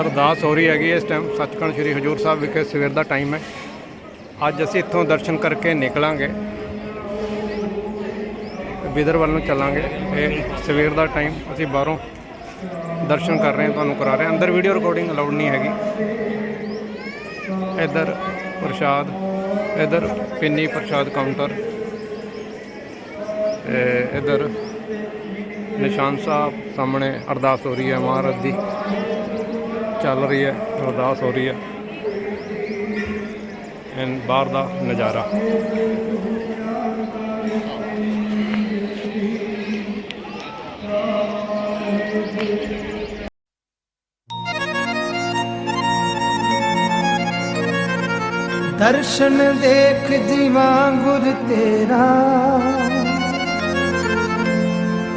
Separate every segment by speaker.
Speaker 1: ਅਰਦਾਸ ਹੋ ਰਹੀ ਹੈਗੀ ਇਸ ਟਾਈਮ ਸੱਚਖੰਡ ਸ੍ਰੀ ਹਜੂਰ ਸਾਹਿਬ ਵਿਖੇ ਸਵੇਰ ਦਾ ਟਾਈਮ ਹੈ। ਅੱਜ ਅਸੀਂ ਇੱਥੋਂ ਦਰਸ਼ਨ ਕਰਕੇ ਨਿਕਲਾਂਗੇ। ਬਿਦਰ ਵੱਲ ਨੂੰ ਚੱਲਾਂਗੇ। ਇਹ ਸਵੇਰ ਦਾ ਟਾਈਮ ਅਸੀਂ ਬਾਹਰੋਂ ਦਰਸ਼ਨ ਕਰ ਰਹੇ ਹਾਂ, ਤੁਹਾਨੂੰ ਕਰਾ ਰਹੇ ਹਾਂ। ਅੰਦਰ ਵੀਡੀਓ ਰਿਕਾਰਡਿੰਗ ਅਲਾਉਡ ਨਹੀਂ ਹੈਗੀ। ਇੱਧਰ ਪ੍ਰਸ਼ਾਦ, ਇੱਧਰ ਪਿੰਨੀ ਪ੍ਰਸ਼ਾਦ ਕਾਊਂਟਰ ਤੇ ਇੱਧਰ ਨਿਸ਼ਾਨ ਸਾਹਿਬ ਸਾਹਮਣੇ ਅਰਦਾਸ ਹੋ ਰਹੀ ਹੈ ਮਹਾਰਾਜ ਦੀ। ਚੱਲ ਰਹੀ ਹੈ, ਅਰਦਾਸ ਹੋ ਰਹੀ ਹੈ। ਐਨ ਬਾਹਰ ਦਾ ਨਜ਼ਾਰਾ।
Speaker 2: ਦਰਸ਼ਨ ਦੇਖ ਜੀਵਾ ਗੁਰ ਤੇਰਾ।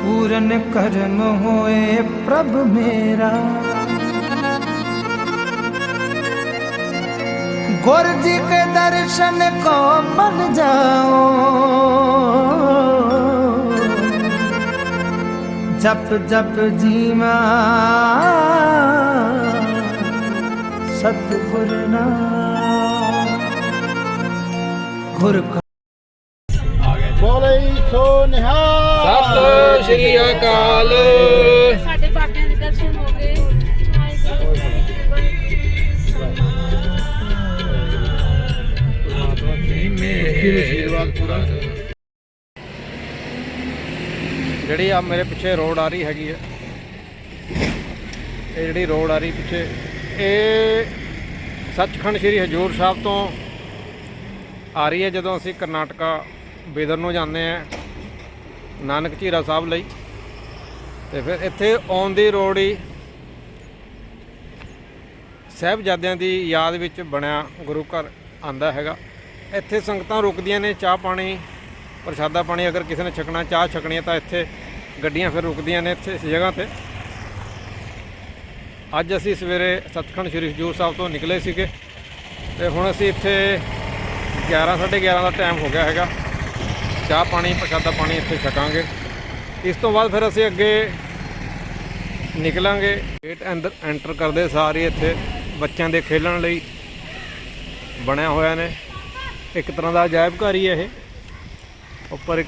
Speaker 2: ਪੂਰਨ ਕਰਮ ਹੋਏ ਪ੍ਰਭ ਮੇਰਾ। ਗੁਰ ਜੀ ਕੇ ਦਰਸ਼ਨ ਕੋ ਬਨ ਜਾਓ ਜਪ ਜਪ ਜੀਵਾ ਸਤਿਗੁਰ ਨਾਮ ਗੁਰ ਕਾ
Speaker 3: ਬੋਲੇ ਸੋ ਨਿਹਾਲ ਆਸ਼ੀਰਵਾਦ ਪੂਰਾ।
Speaker 1: ਜਿਹੜੀ ਆ ਮੇਰੇ ਪਿੱਛੇ ਰੋਡ ਆ ਰਹੀ ਹੈਗੀ ਹੈ ਇਹ ਜਿਹੜੀ ਰੋਡ ਆ ਰਹੀ ਪਿੱਛੇ, ਇਹ ਸੱਚਖੰਡ ਸ੍ਰੀ ਹਜੂਰ ਸਾਹਿਬ ਤੋਂ ਆ ਰਹੀ ਹੈ ਜਦੋਂ ਅਸੀਂ ਕਰਨਾਟਕਾ ਬੇਦਰ ਨੂੰ ਜਾਂਦੇ ਆ ਨਾਨਕ ਝੀਰਾ ਸਾਹਿਬ ਲਈ। ਤੇ ਫਿਰ ਇੱਥੇ ਆਉਣ ਦੀ ਰੋਡ ਹੀ ਸਾਹਿਬਜ਼ਾਦਿਆਂ ਦੀ ਯਾਦ ਵਿੱਚ ਬਣਿਆ ਗੁਰੂ ਘਰ ਆਂਦਾ ਹੈਗਾ। ਇੱਥੇ ਸੰਗਤਾਂ ਰੁਕਦੀਆਂ ਨੇ, ਚਾਹ ਪਾਣੀ, ਪ੍ਰਸ਼ਾਦਾ ਪਾਣੀ, ਅਗਰ ਕਿਸੇ ਨੇ ਛਕਣਾ, ਚਾਹ ਛਕਣੀ ਹੈ ਤਾਂ ਇੱਥੇ ਗੱਡੀਆਂ ਫਿਰ ਰੁਕਦੀਆਂ ਨੇ ਇੱਥੇ ਇਸ ਜਗ੍ਹਾ ਤੇ। ਅੱਜ ਅਸੀਂ ਸਵੇਰੇ ਸੱਚਖੰਡ ਸ੍ਰੀ ਹਜੂਰ ਸਾਹਿਬ ਤੋਂ ਨਿਕਲੇ ਸੀਗੇ ਤੇ ਹੁਣ ਅਸੀਂ ਇੱਥੇ 11 11:30 ਦਾ ਟਾਈਮ ਹੋ ਗਿਆ ਹੈਗਾ। ਚਾਹ ਪਾਣੀ, ਪ੍ਰਸ਼ਾਦਾ ਪਾਣੀ ਇੱਥੇ ਛਕਾਂਗੇ। ਇਸ ਤੋਂ ਬਾਅਦ ਫਿਰ ਅਸੀਂ ਅੱਗੇ ਨਿਕਲਾਂਗੇ। ਗੇਟ ਅੰਦਰ ਐਂਟਰ ਕਰਦੇ ਸਾਰੇ ਇੱਥੇ, ਬੱਚਿਆਂ ਦੇ ਖੇਲਣ ਲਈ ਬਣਿਆ ਹੋਇਆ ਨੇ। ਇੱਕ ਤਰ੍ਹਾਂ ਦਾ ਅਜਾਇਬ ਘਰ ਹੀ ਹੈ ਇਹ। ਉੱਪਰ ਇੱਕ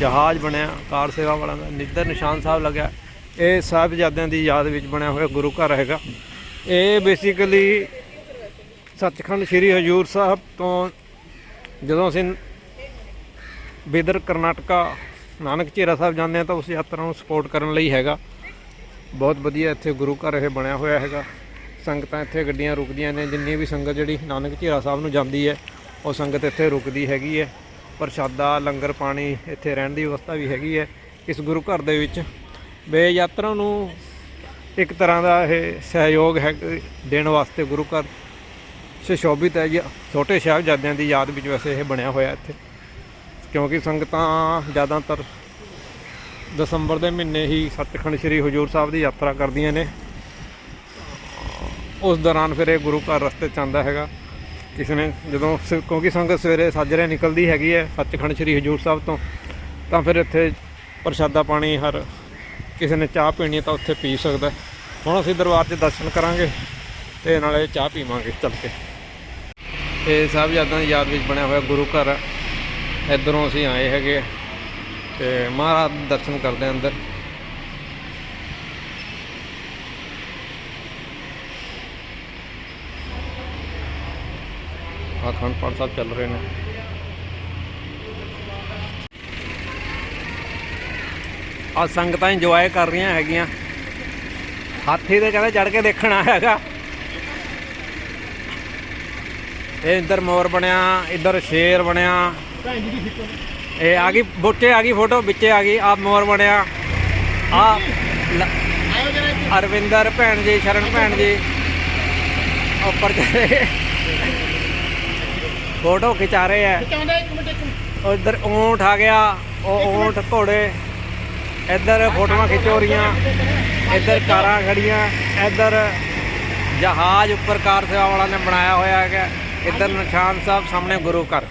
Speaker 1: ਜਹਾਜ਼ ਬਣਿਆ, ਕਾਰ ਸੇਵਾ ਵਾਲਾ ਦਾ, ਨਿੱਧਰ ਨਿਸ਼ਾਨ ਸਾਹਿਬ ਲੱਗਿਆ। ਇਹ ਸਾਹਿਬਜ਼ਾਦਿਆਂ ਦੀ ਯਾਦ ਵਿੱਚ ਬਣਿਆ ਹੋਇਆ ਗੁਰੂ ਘਰ ਹੈਗਾ। ਇਹ ਬੇਸਿਕਲੀ ਸੱਚਖੰਡ ਸ੍ਰੀ ਹਜੂਰ ਸਾਹਿਬ ਤੋਂ ਜਦੋਂ ਅਸੀਂ ਬਿਦਰ ਕਰਨਾਟਕਾ, ਨਾਨਕ ਝੀਰਾ ਸਾਹਿਬ ਜਾਂਦੇ ਆ ਤਾਂ ਉਸ ਯਾਤਰਾ ਨੂੰ ਸਪੋਰਟ ਕਰਨ ਲਈ ਹੈਗਾ। ਬਹੁਤ ਵਧੀਆ ਇੱਥੇ ਗੁਰੂ ਘਰ ਇਹ ਬਣਿਆ ਹੋਇਆ ਹੈਗਾ। ਸੰਗਤਾਂ ਇੱਥੇ ਗੱਡੀਆਂ ਰੁਕਦੀਆਂ ਨੇ, ਜਿੰਨੀ ਵੀ ਸੰਗਤ ਜਿਹੜੀ ਨਾਨਕ ਝੀਰਾ ਸਾਹਿਬ ਨੂੰ ਜਾਂਦੀ ਹੈ ਉਹ ਸੰਗਤ ਇੱਥੇ ਰੁਕਦੀ ਹੈਗੀ ਹੈ। ਪ੍ਰਸ਼ਾਦਾ, ਲੰਗਰ ਪਾਣੀ ਇੱਥੇ ਰਹਿਣ ਦੀ ਵਿਵਸਥਾ ਵੀ ਹੈਗੀ ਹੈ ਇਸ ਗੁਰੂ ਘਰ ਦੇ ਵਿੱਚ। ਬੇ ਯਾਤਰਾ ਨੂੰ ਇੱਕ ਤਰ੍ਹਾਂ ਦਾ ਇਹ ਸਹਿਯੋਗ ਹੈ ਦੇਣ ਵਾਸਤੇ ਗੁਰੂ ਘਰ। ਸੁਸ਼ੋਭਿਤ ਹੈ ਜੀ, ਛੋਟੇ ਸਾਹਿਬਜ਼ਾਦਿਆਂ ਦੀ ਯਾਦ ਵਿੱਚ ਵੈਸੇ ਇਹ ਬਣਿਆ ਹੋਇਆ ਇੱਥੇ। ਕਿਉਂਕਿ ਸੰਗਤਾਂ ਜ਼ਿਆਦਾਤਰ ਦਸੰਬਰ ਦੇ ਮਹੀਨੇ ਹੀ ਸੱਚਖੰਡ ਸ੍ਰੀ ਹਜੂਰ ਸਾਹਿਬ ਦੀ ਯਾਤਰਾ ਕਰਦੀਆਂ ਨੇ। ਉਸ ਦੌਰਾਨ ਫਿਰ ਇਹ ਗੁਰੂ ਘਰ ਰਸਤੇ 'ਚ ਆਉਂਦਾ ਹੈਗਾ। ਕਿਸੇ ਨੇ ਜਦੋਂ ਸ- ਕਿਉਂਕਿ ਸੰਗਤ ਸਵੇਰੇ ਸਾਜਰੇ ਨਿਕਲਦੀ ਹੈਗੀ ਹੈ ਸੱਚਖੰਡ ਸ੍ਰੀ ਹਜੂਰ ਸਾਹਿਬ ਤੋਂ, ਤਾਂ ਫਿਰ ਇੱਥੇ ਪ੍ਰਸ਼ਾਦਾ ਪਾਣੀ ਹਰ ਕਿਸੇ ਨੇ ਚਾਹ ਪੀਣੀ ਹੈ ਤਾਂ ਉੱਥੇ ਪੀ ਸਕਦਾ ਹੈ। ਹੁਣ ਅਸੀਂ ਦਰਬਾਰ 'ਚ ਦਰਸ਼ਨ ਕਰਾਂਗੇ ਤੇ ਨਾਲੇ ਚਾਹ ਪੀਵਾਂਗੇ ਚੱਲ ਕੇ। ਇਹ ਸਾਹਿਬਜ਼ਾਦਿਆਂ ਦੀ ਯਾਦ ਵਿੱਚ ਬਣਿਆ ਹੋਇਆ ਗੁਰੂ ਘਰ ਹੈ ਇੱਧਰੋਂ ਅਸੀਂ ਆਏ ਹੈਗੇ ਤੇ ਮਹਾਰਾਜ ਦੇ ਦਰਸ਼ਨ ਕਰਦੇ ਹਾਂ ਅੰਦਰ। ਅਖੰਡ ਪਾਠ ਸਾਹਿਬ ਚੱਲ ਰਹੇ ਨੇ। ਆ ਸੰਗਤਾਂ ਇੰਜੋਏ ਕਰ ਰਹੀਆਂ ਹੈਗੀਆਂ। ਹਾਥੀ ਤੇ ਕਹਿੰਦੇ ਚੜ ਕੇ ਦੇਖਣਾ ਹੈਗਾ। ਇਹ ਇੱਧਰ ਮੋਰ ਬਣਿਆ, ਇੱਧਰ ਸ਼ੇਰ ਬਣਿਆ। ਇਹ ਆ ਗਈ, ਬੋਟੇ ਆ ਗਈ, ਫੋਟੋ ਵਿੱਚੇ ਆ ਗਈ ਆ ਮੋਰ ਬਣਿਆ। ਆ ਅਰਵਿੰਦਰ ਭੈਣ ਜੀ, ਸ਼ਰਨ ਭੈਣ ਜੀ। ਉੱਪਰ ਚੜੇ ਫੋਟੋ ਖਿਚਾ ਰਹੇ ਆ। ਉਧਰ ਊਂਠ ਆ ਗਿਆ ਉਹ ਊਂਠ ਘੋੜੇ। ਇੱਧਰ ਫੋਟੋਆਂ ਖਿਚੋ ਰਹੀਆਂ। ਇੱਧਰ ਕਾਰਾਂ ਖੜੀਆਂ। ਇੱਧਰ ਜਹਾਜ਼ ਉੱਪਰ ਕਾਰ ਸੇਵਾ ਵਾਲਾ ਨੇ ਬਣਾਇਆ ਹੋਇਆ ਹੈਗਾ। ਇੱਧਰ ਨਿਸ਼ਾਨ ਸਾਹਿਬ ਸਾਹਮਣੇ ਗੁਰੂ ਘਰ।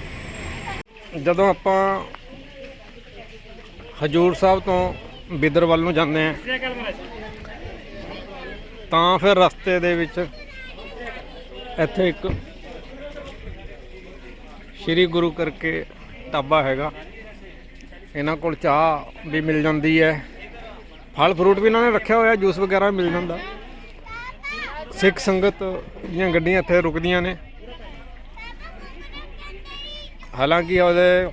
Speaker 1: ਜਦੋਂ ਆਪਾਂ ਹਜੂਰ ਸਾਹਿਬ ਤੋਂ ਬਿਦਰ ਵੱਲ ਨੂੰ ਜਾਂਦੇ ਆ ਤਾਂ ਫਿਰ ਰਸਤੇ ਦੇ ਵਿੱਚ ਇੱਥੇ ਇੱਕ ਸ਼੍ਰੀ ਗੁਰੂ ਕਰਕੇ ਢਾਬਾ ਹੈਗਾ। ਇਹਨਾਂ ਕੋਲ ਚਾਹ ਵੀ ਮਿਲ ਜਾਂਦੀ ਹੈ। ਫਲ ਫਰੂਟ ਵੀ ਇਹਨਾਂ ਨੇ ਰੱਖਿਆ ਹੋਇਆ, ਜੂਸ ਵਗੈਰਾ ਵੀ ਮਿਲ ਜਾਂਦਾ। ਸਿੱਖ ਸੰਗਤ ਦੀਆਂ ਗੱਡੀਆਂ ਇੱਥੇ ਰੁਕਦੀਆਂ ਨੇ। ਹਾਲਾਂਕਿ ਉਹਦੇ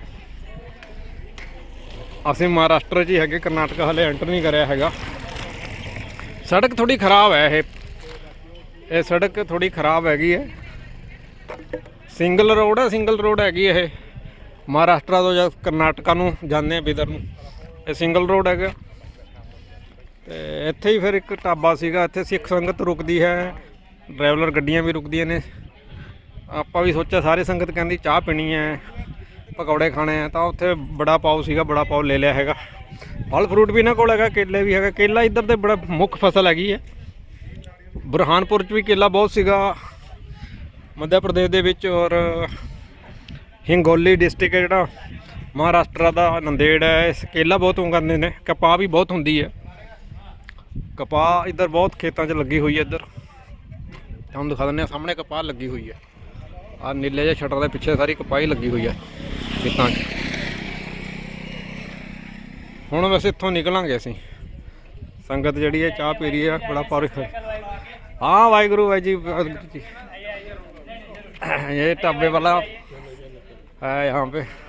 Speaker 1: ਅਸੀਂ ਮਹਾਰਾਸ਼ਟਰ 'ਚ ਹੀ ਹੈਗੇ, ਕਰਨਾਟਕ ਹਲੇ ਐਂਟਰ ਨਹੀਂ ਕਰਿਆ ਹੈਗਾ। ਸੜਕ ਥੋੜੀ ਖਰਾਬ ਹੈ ਇਹ। ਇਹ ਸੜਕ ਥੋੜੀ ਖਰਾਬ ਹੈਗੀ ਹੈ। ਸਿੰਗਲ ਰੋਡ ਹੈ, ਸਿੰਗਲ ਰੋਡ ਹੈਗੀ ਇਹ। ਮਹਾਰਾਸ਼ਟਰ ਤੋਂ ਜਾਂ ਕਰਨਾਟਕਾ ਨੂੰ ਜਾਂਦੇ ਆ, ਬਿਦਰ ਨੂੰ। ਇਹ ਸਿੰਗਲ ਰੋਡ ਹੈਗਾ। ਤੇ ਇੱਥੇ ਹੀ ਫਿਰ ਇੱਕ ਢਾਬਾ ਸੀਗਾ, ਇੱਥੇ ਸਿੱਖ ਸੰਗਤ ਰੁਕਦੀ ਹੈ। ਡਰਾਈਵਲਰ ਗੱਡੀਆਂ ਵੀ ਰੁਕਦੀਆਂ ਨੇ। ਆਪਾਂ ਵੀ ਸੋਚਿਆ ਸਾਰੇ ਸੰਗਤ ਕਹਿੰਦੀ ਚਾਹ ਪੀਣੀ ਹੈ, ਪਕੌੜੇ ਖਾਣੇ ਆ, ਤਾਂ ਉੱਥੇ ਬੜਾ ਪਾਉ ਸੀਗਾ, ਬੜਾ ਪਾਉ ਲੈ ਲਿਆ ਹੈਗਾ। ਫਲ ਫਰੂਟ ਵੀ ਇਹਨਾਂ ਕੋਲ ਹੈਗਾ, ਕੇਲੇ ਵੀ ਹੈਗਾ। ਕੇਲਾ ਇੱਧਰ ਤੇ ਬੜਾ ਮੁੱਖ ਫਸਲ ਹੈਗੀ ਹੈ। ਬੁਰਹਾਨਪੁਰ ਚ ਵੀ ਕੇਲਾ ਬਹੁਤ ਸੀਗਾ। ਮੱਧ ਪ੍ਰਦੇਸ਼ ਦੇ ਵਿੱਚ ਔਰ ਹਿੰਗੋਲੀ ਡਿਸਟ੍ਰਿਕਟ ਹੈ ਜਿਹੜਾ, ਮਹਾਰਾਸ਼ਟਰ ਦਾ ਨੰਦੇੜ ਹੈ, ਇਸ ਕੇਲਾ ਬਹੁਤ ਉਗਾਉਂਦੇ ਨੇ, ਕਪਾਹ ਵੀ ਬਹੁਤ ਹੁੰਦੀ ਹੈ। ਕਪਾਹ ਇੱਧਰ ਬਹੁਤ ਖੇਤਾਂ 'ਚ ਲੱਗੀ ਹੋਈ ਹੈ ਇੱਧਰ। ਤੁਹਾਨੂੰ ਦਿਖਾ ਦਿੰਦੇ ਆ ਸਾਹਮਣੇ ਕਪਾਹ ਲੱਗੀ ਹੋਈ ਹੈ। ਆ ਨੀਲੇ ਜਿਹੇ ਸ਼ਟਰ ਦੇ ਪਿੱਛੇ ਸਾਰੀ ਕਪਾਹ ਹੀ ਲੱਗੀ ਹੋਈ ਹੈ, ਖੇਤਾਂ 'ਚ। ਹੁਣ ਵੈਸੇ ਇੱਥੋਂ ਨਿਕਲਾਂਗੇ ਅਸੀਂ। ਸੰਗਤ ਜਿਹੜੀ ਹੈ, ਚਾਹ ਪੀ ਰਹੀ ਹੈ, ਬੜਾ ਪਾਰ ਹਾਂ, ਵਾਹਿਗੁਰੂ ਵਾਹਿ ਜੀ ये ढाबे वाला है यहाँ पे